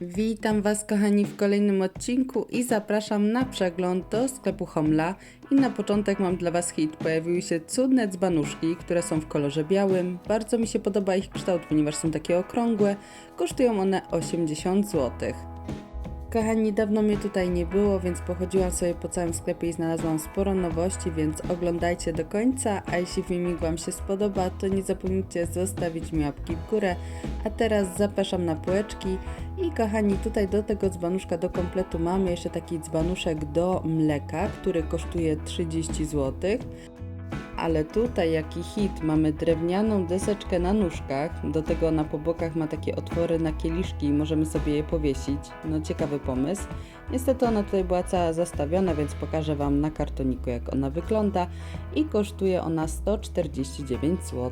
Witam Was kochani w kolejnym odcinku i zapraszam na przegląd do sklepu Homla. I na początek mam dla Was hit. Pojawiły się cudne dzbanuszki, które są w kolorze białym. Bardzo mi się podoba ich kształt, ponieważ są takie okrągłe. Kosztują one 80 zł. Kochani, dawno mnie tutaj nie było, więc pochodziłam sobie po całym sklepie i znalazłam sporo nowości, więc oglądajcie do końca, a jeśli filmik Wam się spodoba, to nie zapomnijcie zostawić mi łapki w górę. A teraz zapraszam na półeczki i kochani, tutaj do tego dzbanuszka do kompletu mamy jeszcze taki dzbanuszek do mleka, który kosztuje 30 zł. Ale tutaj jaki hit, mamy drewnianą deseczkę na nóżkach, do tego na pobokach ma takie otwory na kieliszki i możemy sobie je powiesić. No ciekawy pomysł. Niestety ona tutaj była cała zastawiona, więc pokażę Wam na kartoniku jak ona wygląda i kosztuje ona 149 zł.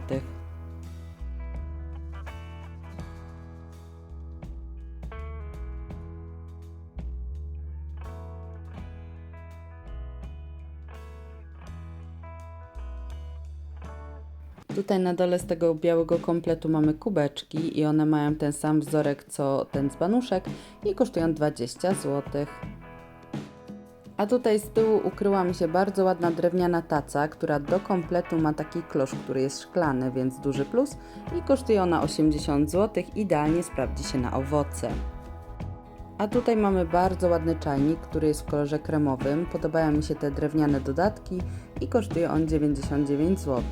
Tutaj na dole z tego białego kompletu mamy kubeczki i one mają ten sam wzorek co ten dzbanuszek i kosztują 20 zł. A tutaj z tyłu ukryła mi się bardzo ładna drewniana taca, która do kompletu ma taki klosz, który jest szklany, więc duży plus i kosztuje ona 80 zł. Idealnie sprawdzi się na owoce. A tutaj mamy bardzo ładny czajnik, który jest w kolorze kremowym. Podobają mi się te drewniane dodatki i kosztuje on 99 zł.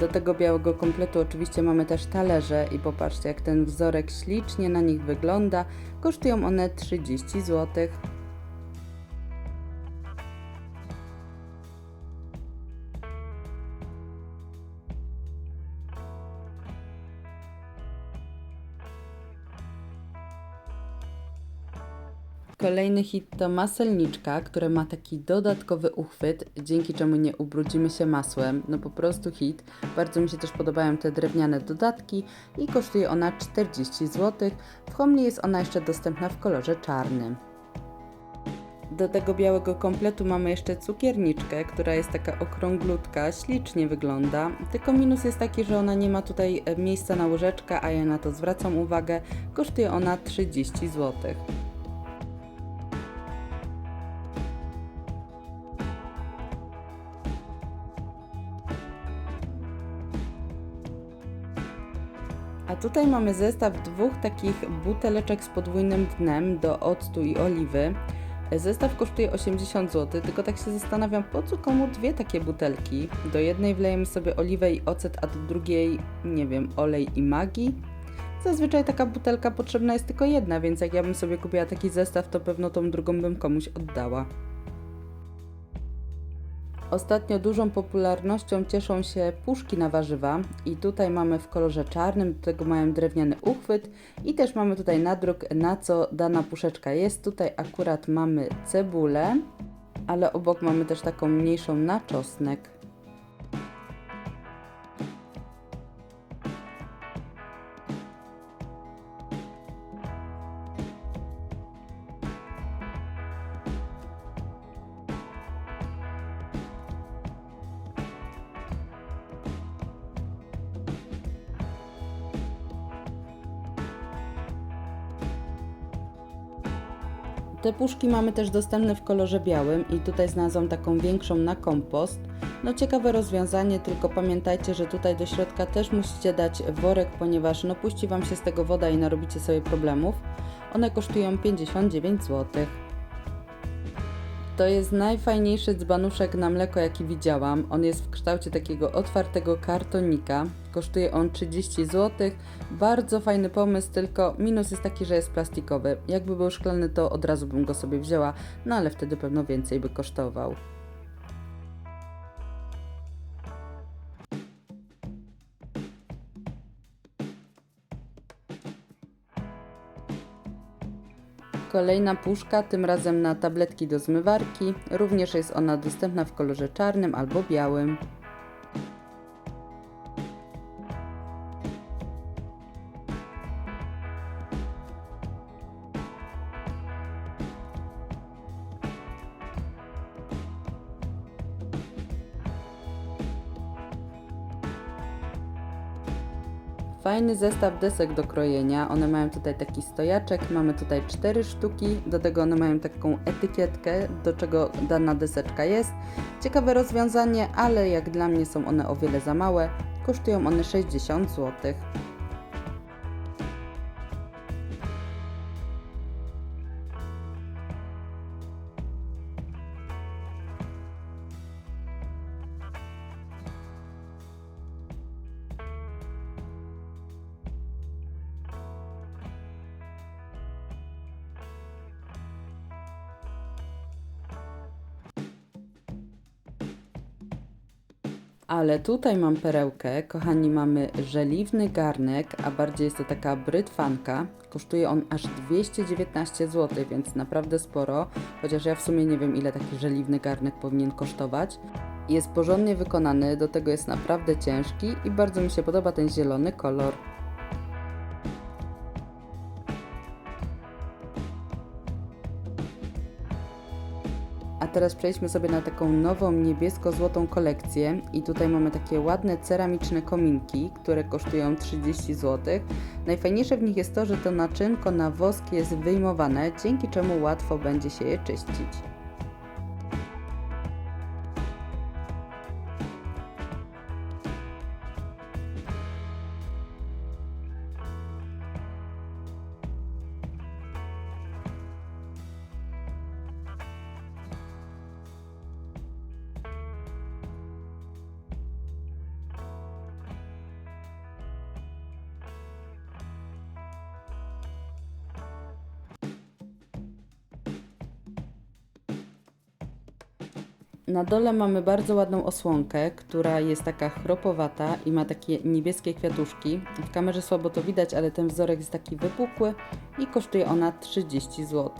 Do tego białego kompletu oczywiście mamy też talerze i popatrzcie jak ten wzorek ślicznie na nich wygląda. Kosztują one 30 zł. Kolejny hit to maselniczka, która ma taki dodatkowy uchwyt, dzięki czemu nie ubrudzimy się masłem. No po prostu hit. Bardzo mi się też podobają te drewniane dodatki i kosztuje ona 40 zł. W Homli jest ona jeszcze dostępna w kolorze czarnym. Do tego białego kompletu mamy jeszcze cukierniczkę, która jest taka okrąglutka, ślicznie wygląda. Tylko minus jest taki, że ona nie ma tutaj e, miejsca na łyżeczkę, a ja na to zwracam uwagę. Kosztuje ona 30 zł. A tutaj mamy zestaw dwóch takich buteleczek z podwójnym dnem do octu i oliwy. Zestaw kosztuje 80 zł, tylko tak się zastanawiam, po co komu dwie takie butelki? Do jednej wlejemy sobie oliwę i ocet, a do drugiej, nie wiem, olej i magii? Zazwyczaj taka butelka potrzebna jest tylko jedna, więc jak ja bym sobie kupiła taki zestaw, to pewno tą drugą bym komuś oddała. Ostatnio dużą popularnością cieszą się puszki na warzywa i tutaj mamy w kolorze czarnym, do tego mają drewniany uchwyt i też mamy tutaj nadruk na co dana puszeczka jest. Tutaj akurat mamy cebulę, ale obok mamy też taką mniejszą na czosnek. Te puszki mamy też dostępne w kolorze białym i tutaj znalazłam taką większą na kompost. No ciekawe rozwiązanie, tylko pamiętajcie, że tutaj do środka też musicie dać worek, ponieważ no puści Wam się z tego woda i narobicie sobie problemów. One kosztują 59 zł. To jest najfajniejszy dzbanuszek na mleko, jaki widziałam. On jest w kształcie takiego otwartego kartonika. Kosztuje on 30 zł. Bardzo fajny pomysł, tylko minus jest taki, że jest plastikowy. Jakby był szklany, to od razu bym go sobie wzięła, no ale wtedy pewno więcej by kosztował. Kolejna puszka, tym razem na tabletki do zmywarki. Również jest ona dostępna w kolorze czarnym albo białym. Fajny zestaw desek do krojenia. One mają tutaj taki stojaczek, mamy tutaj cztery sztuki, do tego one mają taką etykietkę, do czego dana deseczka jest. Ciekawe rozwiązanie, ale jak dla mnie są one o wiele za małe. Kosztują one 60 zł. Ale tutaj mam perełkę, kochani, mamy żeliwny garnek, a bardziej jest to taka brytwanka. Kosztuje on aż 219 zł, więc naprawdę sporo, chociaż ja w sumie nie wiem ile taki żeliwny garnek powinien kosztować. Jest porządnie wykonany, do tego jest naprawdę ciężki i bardzo mi się podoba ten zielony kolor. A teraz przejdźmy sobie na taką nową niebiesko-złotą kolekcję i tutaj mamy takie ładne ceramiczne kominki, które kosztują 30 zł. Najfajniejsze w nich jest to, że to naczynko na wosk jest wyjmowane, dzięki czemu łatwo będzie się je czyścić. Na dole mamy bardzo ładną osłonkę, która jest taka chropowata i ma takie niebieskie kwiatuszki. W kamerze słabo to widać, ale ten wzorek jest taki wypukły i kosztuje ona 30 zł.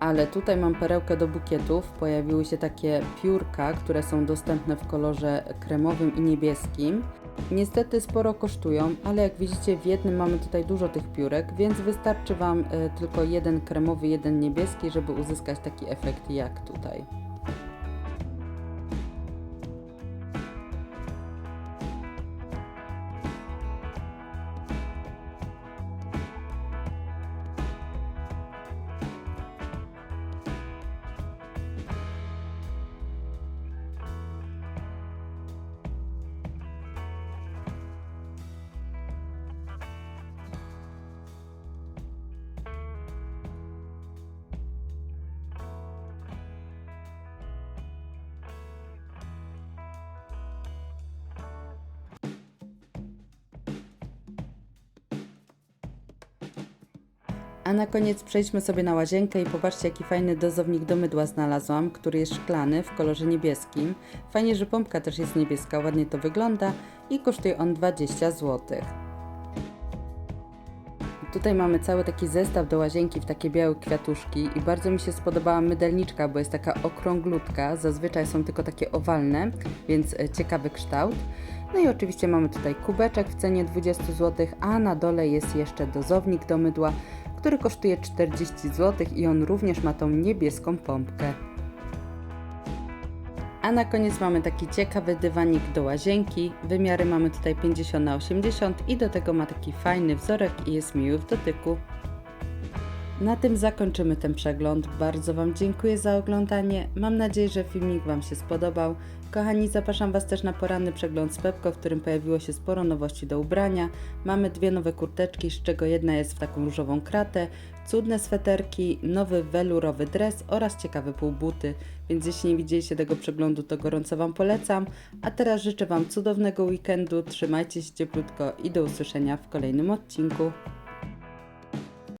Ale tutaj mam perełkę do bukietów. Pojawiły się takie piórka, które są dostępne w kolorze kremowym i niebieskim. Niestety sporo kosztują, ale jak widzicie w jednym mamy tutaj dużo tych piórek, więc wystarczy Wam e, tylko jeden kremowy, jeden niebieski, żeby uzyskać taki efekt jak tutaj. A na koniec przejdźmy sobie na łazienkę i popatrzcie jaki fajny dozownik do mydła znalazłam, który jest szklany w kolorze niebieskim. Fajnie, że pompka też jest niebieska, ładnie to wygląda i kosztuje on 20 zł. Tutaj mamy cały taki zestaw do łazienki w takie białe kwiatuszki i bardzo mi się spodobała mydelniczka, bo jest taka okrąglutka, zazwyczaj są tylko takie owalne, więc e, ciekawy kształt. No i oczywiście mamy tutaj kubeczek w cenie 20 zł, a na dole jest jeszcze dozownik do mydła, który kosztuje 40 zł i on również ma tą niebieską pompkę. A na koniec mamy taki ciekawy dywanik do łazienki. Wymiary mamy tutaj 50 na 80 i do tego ma taki fajny wzorek i jest miły w dotyku. Na tym zakończymy ten przegląd. Bardzo Wam dziękuję za oglądanie. Mam nadzieję, że filmik Wam się spodobał. Kochani, zapraszam Was też na poranny przegląd z Pepko, w którym pojawiło się sporo nowości do ubrania. Mamy dwie nowe kurteczki, z czego jedna jest w taką różową kratę, cudne sweterki, nowy welurowy dres oraz ciekawe półbuty. Więc jeśli nie widzieliście tego przeglądu, to gorąco Wam polecam. A teraz życzę Wam cudownego weekendu, trzymajcie się cieplutko i do usłyszenia w kolejnym odcinku.